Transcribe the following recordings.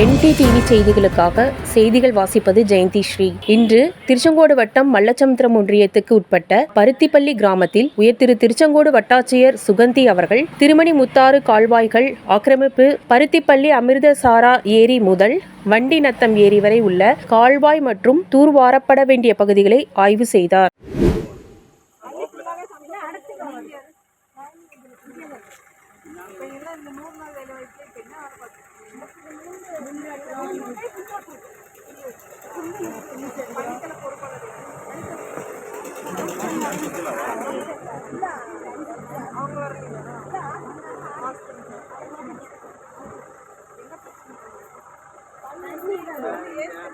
NDTV செய்திகளுக்காக செய்திகள் வாசிப்பது ஜெயந்தி ஸ்ரீ. இன்று திருச்செங்கோடு வட்டம் மல்லச்சமுத்திரம் ஒன்றியத்துக்கு உட்பட்ட பருத்திப்பள்ளி கிராமத்தில் உயர் திரு திருச்செங்கோடு வட்டாட்சியர் சுகந்தி அவர்கள் திருமணி முத்தாறு கால்வாய்கள் ஆக்கிரமிப்பு பருத்திப்பள்ளி அமிர்தசாரா ஏரி முதல் வண்டி நத்தம் ஏரி வரை உள்ள கால்வாய் மற்றும் தூர்வாரப்பட வேண்டிய பகுதிகளை ஆய்வு செய்தார். இப்போ என்ன இந்த மூணு நாள் வேலை வாய்ப்பு என்ன வர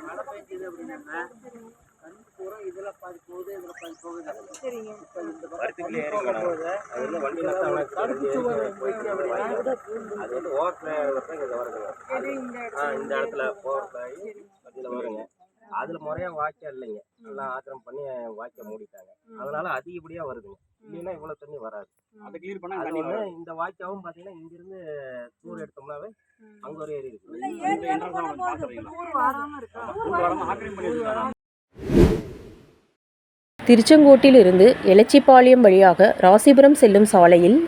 மழை பெஞ்சது அப்படின்னா கண் பூரா இதுல பாதி போகுது இதுல பாதி போகுது இப்ப இந்த பக்கத்துல போகும்போது அது வந்து வண்டி நஷ்டம் தடுப்பு சுவர் போயிட்டு அப்படின்னா அது வந்து வருதுங்க ஆ இந்த இடத்துல மத்தியில் வருங்க அதுல முறையா வாய்க்கா இல்லைங்க. எல்லாம் ஆத்திரம் பண்ணி வாய்க்கா மூடிட்டாங்க. அதனால அதிகப்படியா வருதுங்க. இல்லைன்னா இவ்வளவு தண்ணி வராது. அதை கிளியர் பண்ணா. இந்த வாய்க்காவும் பாத்தீங்கன்னா இங்க இருந்து தூர் எடுத்தோம்னாவே அங்க ஒரு ஏரி இருக்கு. திருச்செங்கோட்டிலிருந்து எலச்சிபாளையம் வழியாக ராசிபுரம் செல்லும் சாலையில்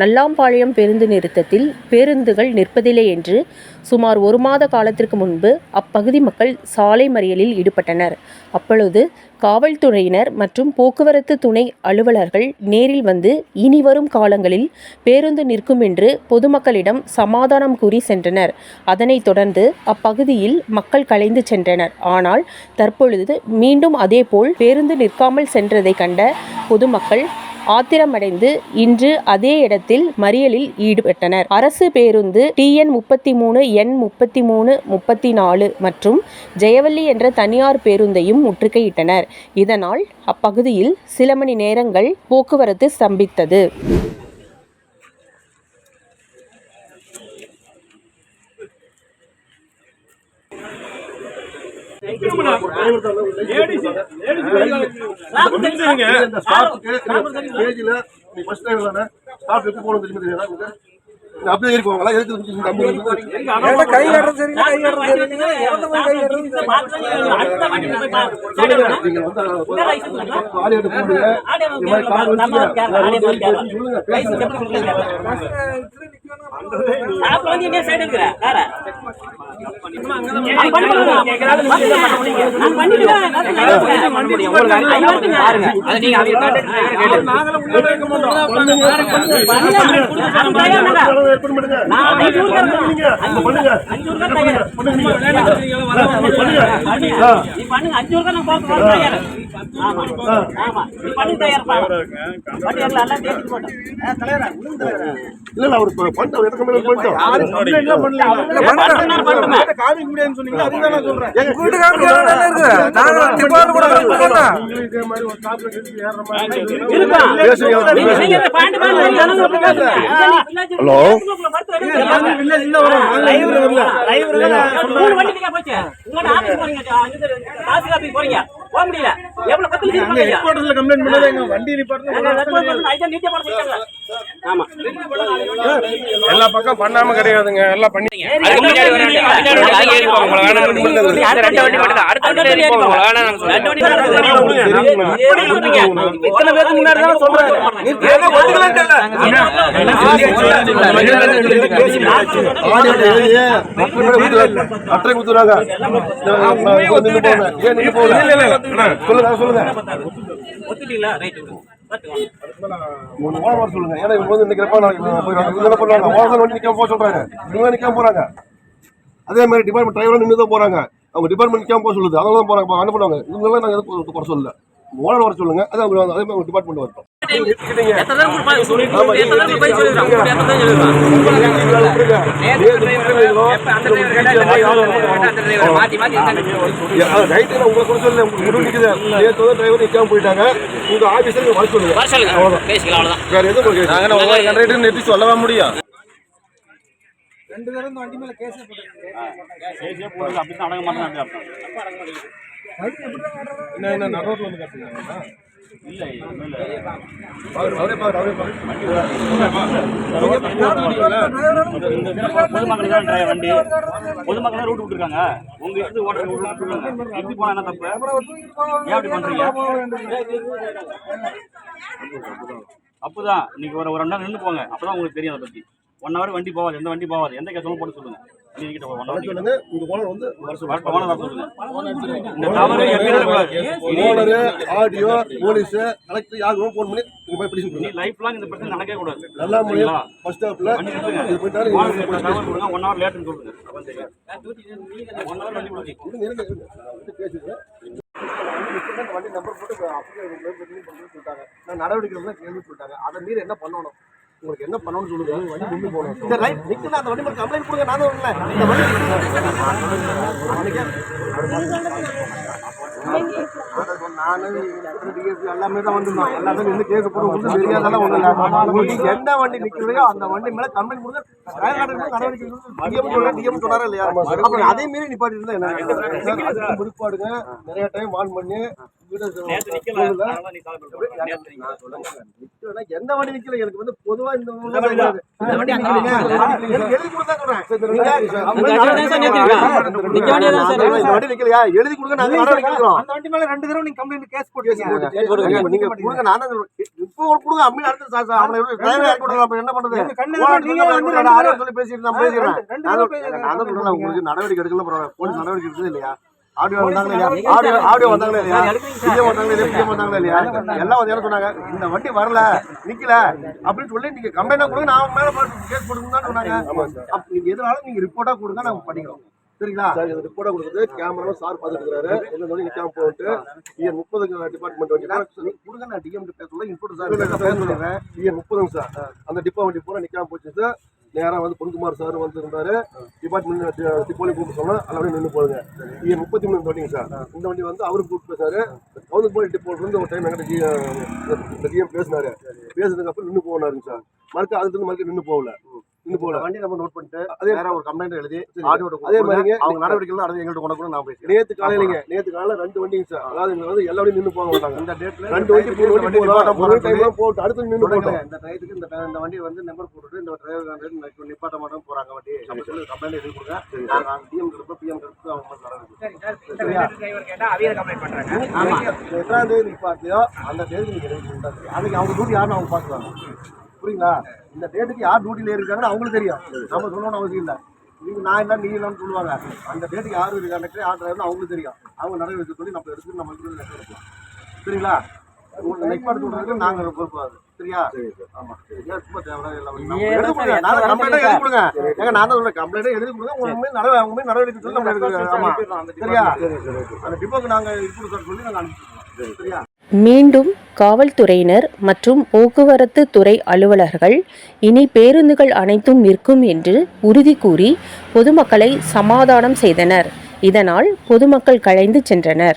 நல்லாம்பாளையம் பேருந்து நிறுத்தத்தில் பேருந்துகள் நிற்பதில்லை என்று சுமார் ஒரு மாத காலத்திற்கு முன்பு அப்பகுதி மக்கள் சாலை மறியலில் ஈடுபட்டனர். அப்பொழுது காவல்துறையினர் மற்றும் போக்குவரத்து துணை அலுவலர்கள் நேரில் வந்து இனி வரும் காலங்களில் பேருந்து நிற்கும் என்று பொதுமக்களிடம் சமாதானம் கூறி சென்றனர். அதனைத் தொடர்ந்து அப்பகுதியில் மக்கள் கலைந்து சென்றனர். ஆனால் தற்பொழுது மீண்டும் அதேபோல் பேருந்து நிற்காமல் சென்றதை கண்ட பொதுமக்கள் ஆத்திரமடைந்து இன்று அதே இடத்தில் மறியலில் ஈடுபட்டனர். அரசு பேருந்து டிஎன் முப்பத்தி மூணு எண் முப்பத்தி மூணு முப்பத்தி நாலு மற்றும் ஜெயவல்லி என்ற தனியார் பேருந்தையும் முற்றுகையிட்டனர். இதனால் அப்பகுதியில் சில மணி நேரங்கள் போக்குவரத்து ஸ்தம்பித்தது. இந்த ஸ்டாப்புக்கு ஸ்டேஜில் நீ ஃபர்ஸ்ட் டைம் தானே? ஸ்டாப் எப்படி போகணும் தெரியுமா தெரியாதா அப்படியே ஏறி போவாங்களா? எதுக்கு இந்த கம்பி வந்து கை கட்டுறது சரி கை கட்டுறது சரி இறந்து போய் கை கட்டுறது நீங்க வந்து ஆடி எடுத்து போடுங்க இந்த மாதிரி கார் வச்சுங்க சொல்லுங்க பேசுங்க ஏற்பாடு பண்ணுங்க. பண்ணுங்க. பண்ணுங்க. பண்ணுங்க. ஆ. இல்ல இல்ல அவர் பண்ணிட்டோம் எடுக்க மேல பண்ணிட்டோம் வீட்டு காமிக்கிறது நல்லா இருக்கு. நாங்க டிபார்ட் கூட கொடுக்கணும் நீங்களும் இதே மாதிரி ஒரு ஸ்டாப்ல நிறுத்தி ஏறுற மாதிரி பேசுங்க. ஹலோ? எங்க வண்டி அதுக்கு முன்னாடி ஒரு வண்டி, பின்னாடி சொல்லி. இந்த ரெண்டு வண்டி வேணாம்னு சொல்றேன். இத்தனை பேருக்கு முன்னாடி தான் சொல்றாரு அட்டை குத்துறாங்க சொல்லுங்க சொல்லுங்க மூணு ஓரம் வர சொல்லுங்க. ஏன்னா இவங்க வந்து நிக்கிறப்ப நாளைக்கு போயிடுவாங்க இவங்க என்ன பண்ணுவாங்க ஓரம் வண்டி நிக்காம போக சொல்றாங்க. இவங்க நிக்காம போறாங்க. அதே மாதிரி டிபார்ட்மெண்ட் டிரைவர் நின்று தான் போறாங்க. அவங்க டிபார்ட்மெண்ட் நிக்காம போக சொல்லுது. அதனால தான் போறாங்க. என்ன இவங்கெல்லாம் நாங்கள் எதுவும் குறை சொல்லல. ஓனர் வர சொல்லுங்க. அது அவங்க அதே மாதிரி டிபார்ட்மெண்ட் வரட்டும் எத்தனை தடவை கூட பாத்து சொல்லிருக்கோம். எத்தனை தடவை எத்தனை. மாத்தி மாத்தி உங்களை கூட சொல்ல நேற்று வந்து டிரைவர் நிக்காம போயிட்டாங்க உங்க ஆபீஸர் வர சொல்லுங்க வர சொல்லுங்க. பேசிக்கலாம் அவ்வளவுதான். வேற எதுவும் நாங்க ஒவ்வொரு கண்டக்டர் நிறுத்தி சொல்லவா முடியும் ரெண்டு இந்த வண்டி மேல கேஸ் போட்டு அப்படித்தான் அடங்க மாட்டேன் என்ன என்ன நடுரோட்ல வந்து கட்டுங்க பொதுமக்கள் வண்டி பொதுமக்கள் ரூட் விட்டுருக்காங்க உங்க இஷ்டத்துக்கு ஓட்டுற ரூட் விட்டுருக்காங்க எப்படி போனா என்ன தப்பு ஏன் அப்படி பண்றீங்க அப்பதான் இன்னைக்கு ஒரு ஒரு ரெண்டு நாள் நின்று போங்க அப்பதான் உங்களுக்கு தெரியும் அதை பத்தி ஒன் ஹவர் வண்டி போகாது எந்த வண்டி போகாது எந்த கேஸ் போட்டு சொல்லுங்க சொல்லுங்க. உங்க ஓனர் வந்து ஓனர் ஆடியோ போலீஸ் கலெக்டர் யாருக்கும் ஃபோன் பண்ணி போய் பிடிச்சு கொடுங்க லைஃப் லாங் இந்த பிரச்சனை நடக்கவே கூடாது. நல்லா முடியும்? பஸ் ஸ்டாப்ல. இது போயிட்டாலும் ஒன் ஹவர் லேட்டுன்னு சொல்லுங்க. ஒன் ஹவர் வண்டி. வண்டி நம்பர் போட்டு சொல்லிட்டாங்க. நான் நடவடிக்கை கேள்வி சொல்லிட்டாங்க. அதை மீறி என்ன பண்ணணும்? உங்களுக்கு என்ன பண்ணணும்னு சொல்லுங்க. வண்டி முன்னு போகணும். இந்த ரைட் நிக்கல அந்த வண்டி மேல கம்ப்ளைண்ட் கொடுங்க நான் வரல இந்த வண்டி டிஎஸ்பி எல்லாமே தான் வந்திருந்தோம் எல்லாத்தையும் நின்று கேஸ் போட்டு உங்களுக்கு தெரியாதெல்லாம் இல்லை எந்த வண்டி நிக்கலையோ அந்த வண்டி மேல கம்ப்ளைண்ட் அப்புறம் அதே மீறி நிப்பாட்டி இருந்தா என்ன அதுக்கு பிற்பாடுங்க நிறைய டைம் ஆன் பண்ணி எந்த வண்டி நிக்கல எனக்கு வந்து பொதுவா இந்த எழுதி கொடுத்தா கொடுங்க நாங்க நடவடிக்கை எடுக்கிறோம் அந்த வண்டி மேல ரெண்டு தடவை நீங்க கம்ப்ளைண்ட் கேஸ் நீங்க கொடுங்க நான். இப்போ கொடுங்க அப்படி அடுத்து சா- சா- அவனை எப்படி driver ஏறி போடுறது, அப்ப என்ன பண்றது? நீங்க சொல்லி பேசிட்டு நான் சொல்றேன் உங்களுக்கு நடவடிக்கை எடுக்கல பரவாயில்ல போலீஸ் நடவடிக்கை எடுத்தது இல்லையா? ஆடியோ வந்தாங்களா இல்லையா? ஆடியோ ஆடியோ வந்தாங்களா இல்லையா? பிஎம் வந்தாங்களா இல்லையா? பிஎம் வந்தாங்களா இல்லையா? எல்லாம் வந்து என்ன சொன்னாங்க? இந்த வண்டி வரல நிக்கல அப்படின்னு சொல்லி நீங்க கம்ப்ளைண்ட் கொடுங்க நான் மேல கேஸ் போடுங்க தான் சொன்னாங்க. நீங்க எதுனாலும் நீங்க ரிப்போர்ட்டா கொடுங்க நாங்க பண்ணிக்கிறோம். சரிங்களா? ரிப்போர்ட்டா கொடுக்குறது. கேமரா சார் பார்த்துட்டு இருக்காரு என்ன சொல்லி நிக்காம போட்டு. இஎன் முப்பது டிபார்ட்மெண்ட் நீங்க கொடுங்க நான் டிஎம் பேச சொல்ல சார் பேச சொல்லிடுறேன் இஎன் முப்பதுங்க சார். அந்த டிப்போ வண்டி பூரா நிக்காம போச்சு சார். நேரா வந்து பொன்குமார் சார் வந்து இருந்தாரு டிபார்ட்மெண்ட் டிப்போலி கூப்பிட்டு சொன்னா அப்படியே நின்று போடுங்க. இஎன் முப்பத்தி மூணு வண்டிங்க சார். இந்த வண்டி வந்து அவரு கூப்பிட்டு பேசாரு. கவுந்து போய் டிப்போல இருந்து ஒரு டைம் எங்கிட்ட டிஎம் பேசினாரு. பேசுனதுக்கு அப்புறம் நின்று போனாருங்க சார். மறுக்க அதுல இருந்து மறுக்க நின்று போகல. வண்டி நம்ம நோட் பண்ணிட்டு அதே வேற ஒரு கம்ப்ளைண்ட் எழுதி ஆடியோட அதே மாதிரிங்க அவங்க நடவடிக்கைகள் அடுத்து எங்கள்கிட்ட கொண்டு கூட நான் பேசுறேன். நேத்து காலையிலங்க நேத்து காலையில ரெண்டு வண்டிங்க சார் அதாவது இங்க வந்து எல்லா வண்டியும் நின்று போக மாட்டாங்க. இந்த டேட்ல ரெண்டு வண்டி மூணு வண்டி போகலாம். போட்டு அடுத்து நின்று இந்த டயத்துக்கு இந்த இந்த வண்டி வந்து நம்பர் போட்டுட்டு இந்த டிரைவர் நிப்பாட்ட மாட்டோம் போறாங்க வண்டி. நம்ம சொல்லி கம்ப்ளைண்ட் எழுதி கொடுங்க. நாங்க டிஎம் கிட்ட பிஎம் கிட்ட அவங்க நடவடிக்கை எத்தனாம் தேதி நிப்பாட்டியோ அந்த தேதிக்கு நீங்க எழுதி கொடுத்தாச்சு அன்னைக்கு அவங்க டியூட்டி யாருன்னு அவங்க பார்க்குறாங்க புரியுங்களா? இந்த டேட்டுக்கு யார் டியூட்டியில் இருக்காங்கன்னு அவங்களுக்கு தெரியும். நம்ம சொல்லணும்னு அவசியம் இல்லை. நீங்க நான் இல்லை நீ இல்லைன்னு சொல்லுவாங்க. அந்த டேட்டுக்கு யார் இருக்கு கண்டக்டர் யார் டிரைவர்னு அவங்களுக்கு தெரியும். அவங்க நடவடிக்கை சொல்லி நம்ம எடுத்து நம்ம எடுத்து எடுக்கலாம். சரிங்களா உங்களுக்கு நெக்ஸ்ட் சொல்றதுக்கு நாங்க பொறுப்பாது. சரியா? ஆமா. சும்மா நம்ம எழுதி கொடுங்க. கம்ப்ளைண்டா எழுதி கொடுங்க. ஏங்க நான் தான் சொல்றேன். கம்ப்ளைண்டா எழுதி கொடுங்க. உங்க நடவடிக்கை அவங்க மேல் நடவடிக்கை சொல்லி நம்ம எடுக்கிறோம் ஆமா. சரியா? அந்த டிப்போக்கு நாங்க இது கொடுக்குறோம் சொல்லி நாங்க அனுப்பிச்சிடுறோம் சரியா? மீண்டும் காவல்துறையினர் மற்றும் போக்குவரத்து துறை அலுவலர்கள் இனி பேருந்துகள் அனைத்தும் நிற்கும் என்று உறுதி கூறி பொதுமக்களை சமாதானம் செய்தனர். இதனால் பொதுமக்கள் கலைந்து சென்றனர்.